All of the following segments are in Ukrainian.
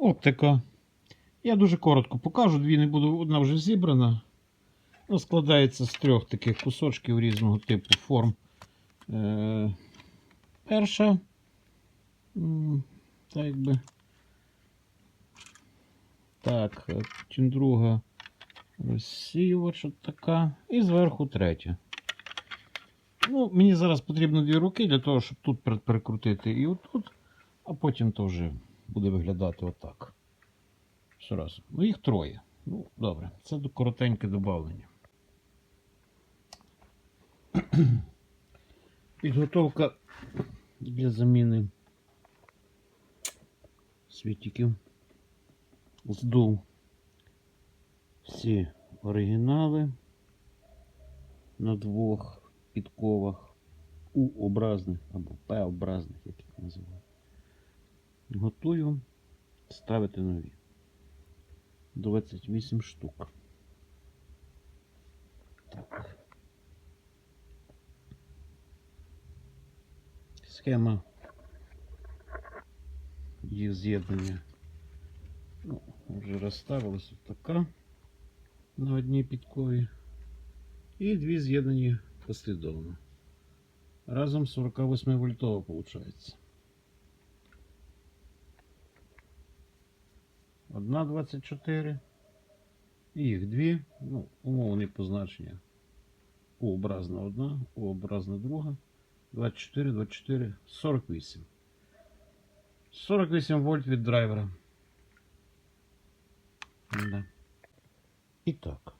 Оптика. Я дуже коротко покажу, дві не буду, одна вже зібрана. Ну, складається з трьох таких кусочків різного типу форм. Е, перша. Так якби. Так, е, друга розсіювач от така. І зверху третя. Ну, мені зараз потрібно дві руки для того, щоб тут перекрутити і отут, а потім то вже буде виглядати отак. Все разом. Ну, їх троє. Ну, добре, це коротеньке додавлення. Підготовка для заміни світиків. Здув всі оригінали на двох підковах У-образних або П-образних, як їх називають. Готую ставити нові. 28 штук. Так. Схема їх з'єднання. Ну, вже розставилася така на одній підкові. І дві з'єднані послідовно. Разом 48 вольтово виходить. Одна 24. І їх дві. Ну, умовні позначення. У-образна одна, У-образна друга. 24, 24, 48. 48 вольт від драйвера. Да. І так.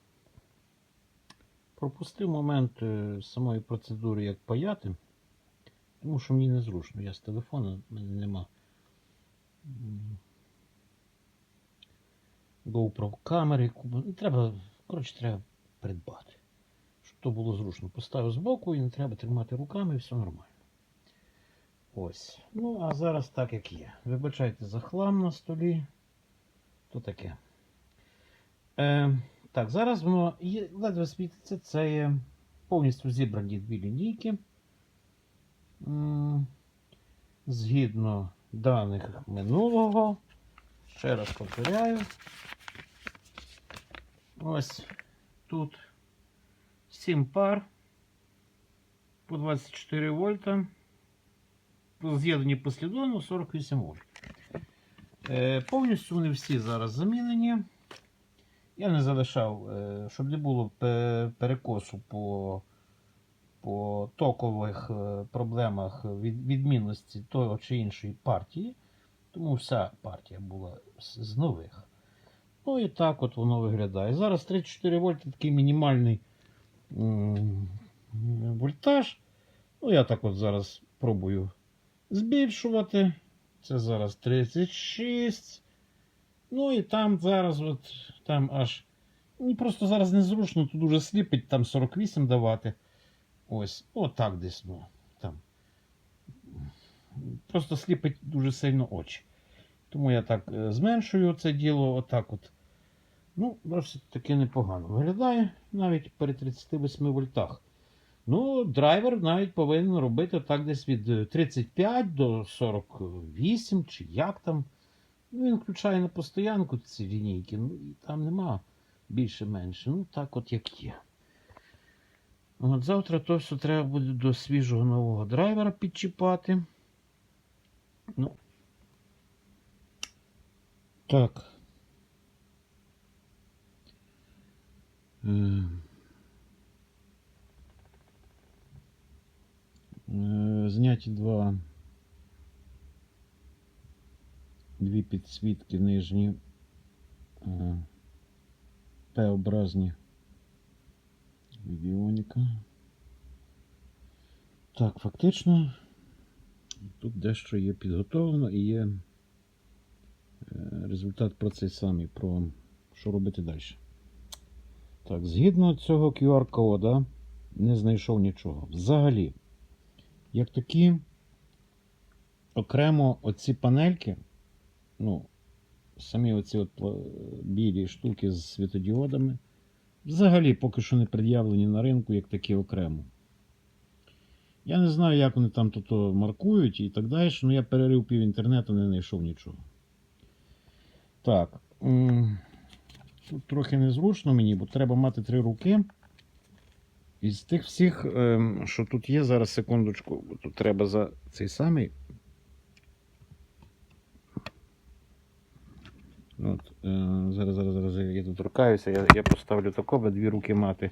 Пропустив момент е, самої процедури, як паяти, тому що мені незручно. Я з телефону, в мене нема GoPro камери. куп- ну, Треба, коротше, треба придбати. Щоб то було зручно. Поставив збоку і не треба тримати руками, і все нормально. Ось. Ну, а зараз так, як є. Вибачайте за хлам на столі. То таке. Е, так, зараз воно є, ледве світиться. Це є повністю зібрані дві лінійки. Згідно даних минулого. Ще раз повторяю. Ось тут 7 пар по 24 вольта. З'єднані послідовно 48 вольт. Е, повністю вони всі зараз замінені. Я не залишав, е, щоб не було перекосу по, по токових е, проблемах від, відмінності того чи іншої партії. Тому вся партія була з, нових. Ну і так от воно виглядає. Зараз 34 вольти такий мінімальний вольтаж. Ну, я так от зараз пробую збільшувати. Це зараз 36. Ну і там зараз от там аж. Мені просто зараз незручно, тут дуже сліпить, там 48 давати. Ось, отак десь, ну. Просто сліпить дуже сильно очі. Тому я так е, зменшую це діло, отак от. Ну, досить таки непогано. Виглядає навіть при 38 вольтах. Ну, драйвер навіть повинен робити так десь від е, 35 до 48, чи як там. Ну, він включає на постоянку ці лінійки, ну і там нема більше-менше. Ну, так от як є. От завтра то все треба буде до свіжого нового драйвера підчіпати. Ну. Так. Е, е, Зняті два. Дві підсвітки нижні. е, П-образні. Вівіоніка. Так, фактично. Тут дещо є підготовлено і є е, результат про цей самий, про що робити далі. Так, згідно цього QR-кода не знайшов нічого. Взагалі, як такі окремо оці панельки, ну, самі оці от білі штуки з світодіодами, взагалі поки що не пред'явлені на ринку як такі окремо. Я не знаю, як вони там тут маркують і так далі, але я перерив пів інтернету, не знайшов нічого. Так. Тут трохи незручно мені, бо треба мати три руки. Із тих всіх, ем, що тут є, зараз секундочку, бо тут треба за цей самий. От, е, зараз, зараз, зараз я тут торкаюся, я, я поставлю тако, аби дві руки мати.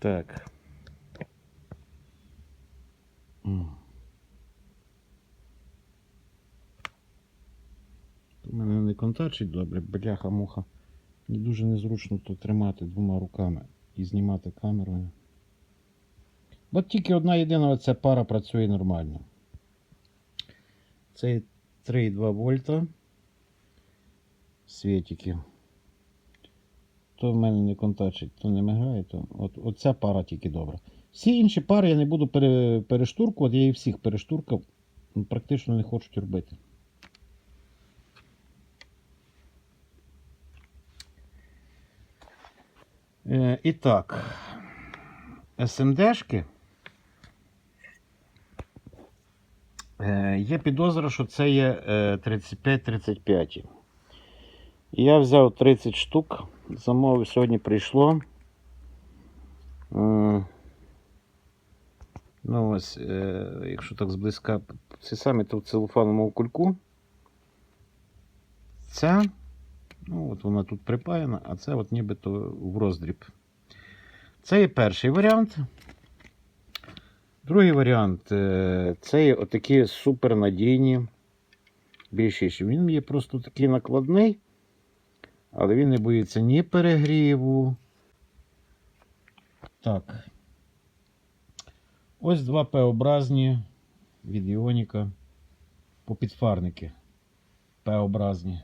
Так. У мене не контачить добре, бляха-муха. Не дуже незручно то тримати двома руками і знімати камерою. От тільки одна єдина оця пара працює нормально. Це 3,2 вольта. Світики. То в мене не контачить, то не мигає, то от, оця пара тільки добра. Всі інші пари я не буду пере, перештуркувати, я їх всіх перештуркав, ну, практично не хочуть робити. Е, і так, СМДшки. Е, є підозра, що це є е, 35-35. Я взяв 30 штук, замовив, сьогодні прийшло. Ну ось, е, якщо так зблизька, це саме то в целофановому кульку. Ця, ну от вона тут припаяна, а це от нібито в роздріб. Це є перший варіант. Другий варіант е, це є отакі супернадійні більшіші. Він є просто такий накладний, але він не боїться ні перегріву. Так. Ось два П-образні від Іоніка попідфарники. П-образні.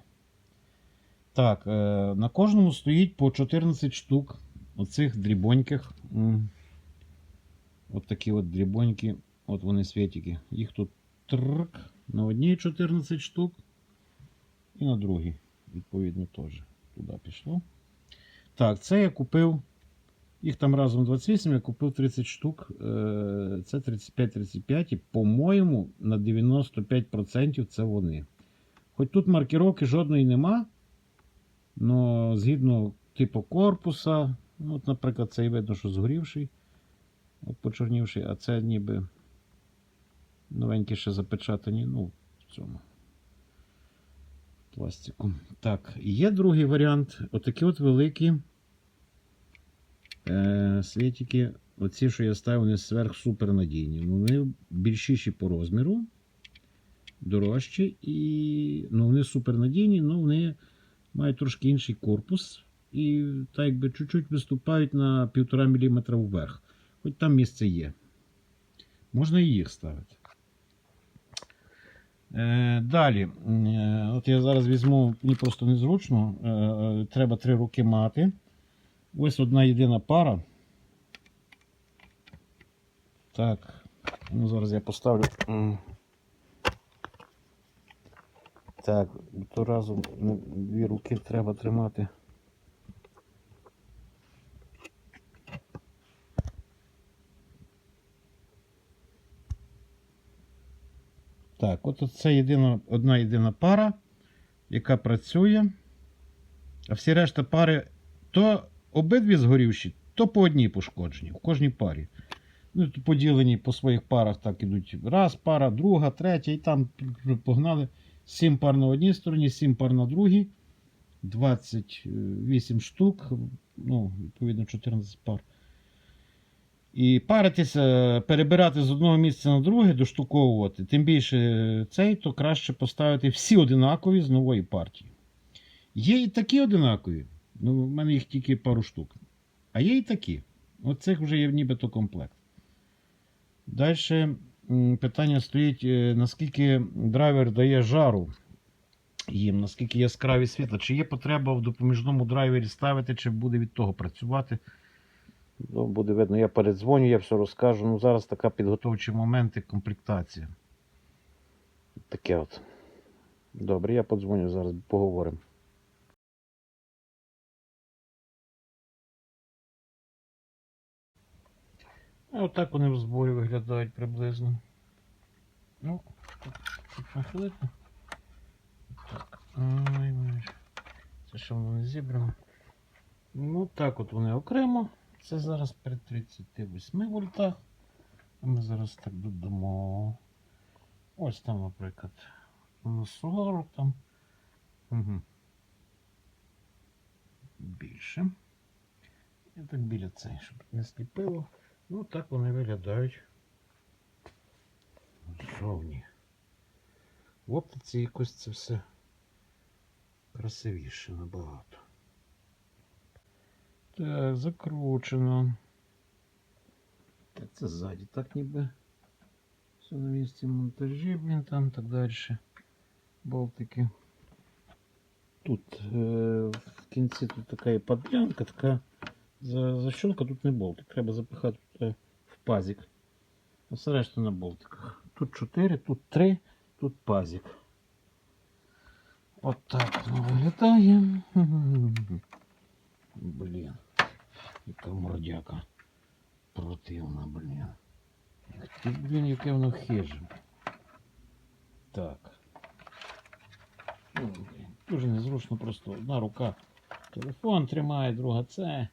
Так, е, на кожному стоїть по 14 штук оцих дрібоньких. От такі от дрібоньки. От вони світики. Їх тут трк, на одній 14 штук. І на другій, відповідно, теж туди пішло. Так, це я купив. Їх там разом 28, я купив 30 штук. Е, Це 35-35. І, по-моєму, на 95% це вони. Хоч тут маркировки жодної нема. Но згідно типу корпуса, ну, от, наприклад, цей видно, що згорівший, от почорнівший, а це ніби новенькі ще запечатані, ну, в цьому пластику. Так, є другий варіант. Отакі от великі е, світики. Оці, що я ставив, вони сверхсупернадійні. Ну, вони більшіші по розміру, дорожчі, і ну, вони супернадійні, але вони мають трошки інший корпус і так якби чуть-чуть виступають на 1,5 мм вверх. Хоч там місце є. Можна і їх ставити. Е, далі. Е, от я зараз візьму, мені просто незручно. Е, треба три руки мати. Ось одна єдина пара. Так. Ну, зараз я поставлю. Так, то разом дві руки треба тримати. Так, от це єдина, одна єдина пара, яка працює. А всі решта пари то обидві згорівші, то по одній пошкоджені, в кожній парі. Ну, поділені по своїх парах так ідуть. Раз, пара, друга, третя, і там погнали. 7 пар на одній стороні, 7 пар на другій. 28 штук, ну, відповідно, 14 пар. І паритися, перебирати з одного місця на друге, доштуковувати. Тим більше цей, то краще поставити всі одинакові з нової партії. Є і такі одинакові. Ну, в мене їх тільки пару штук. А є і такі. От цих вже є нібито комплект. Далі питання стоїть, е, наскільки драйвер дає жару їм, наскільки яскраві світла, чи є потреба в допоміжному драйвері ставити, чи буде від того працювати. Ну, буде видно, я передзвоню, я все розкажу. Ну, зараз така підготовчі моменти, комплектація. Таке от. Добре, я подзвоню зараз, поговоримо. Отак вони в зборі виглядають приблизно. Ну, тут нахилити. Це що воно не зібрано. Ну так от вони окремо. Це зараз при 38 вольтах. Ми зараз так додамо. Ось там, наприклад, на 40 там. Угу. Більше. І так біля цей, щоб не сліпило. Ну так вони виглядають. Зовні. В оптиці якось це все красивіше набагато. Так, закручено. Так, це ззаді, так ніби. Все на місці монтажі, блін, там так далі. Болтики. Тут е, в кінці тут така є подлянка, така за, защолка тут не болтик. Треба запихати туди в пазик. А все решта на болтиках. Тут 4, тут 3, тут пазик. От так воно виглядає. Блін. Яка мордяка. Противна, блін. Ти, блін, яке воно хиже. Так. Ну, Дуже незручно, просто одна рука телефон тримає, друга це.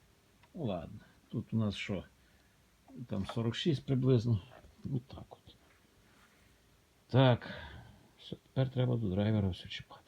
Ну ладно. Тут у нас що? Там 46 приблизно. Ну так от. Так. Все, тепер треба до драйвера все чіпати.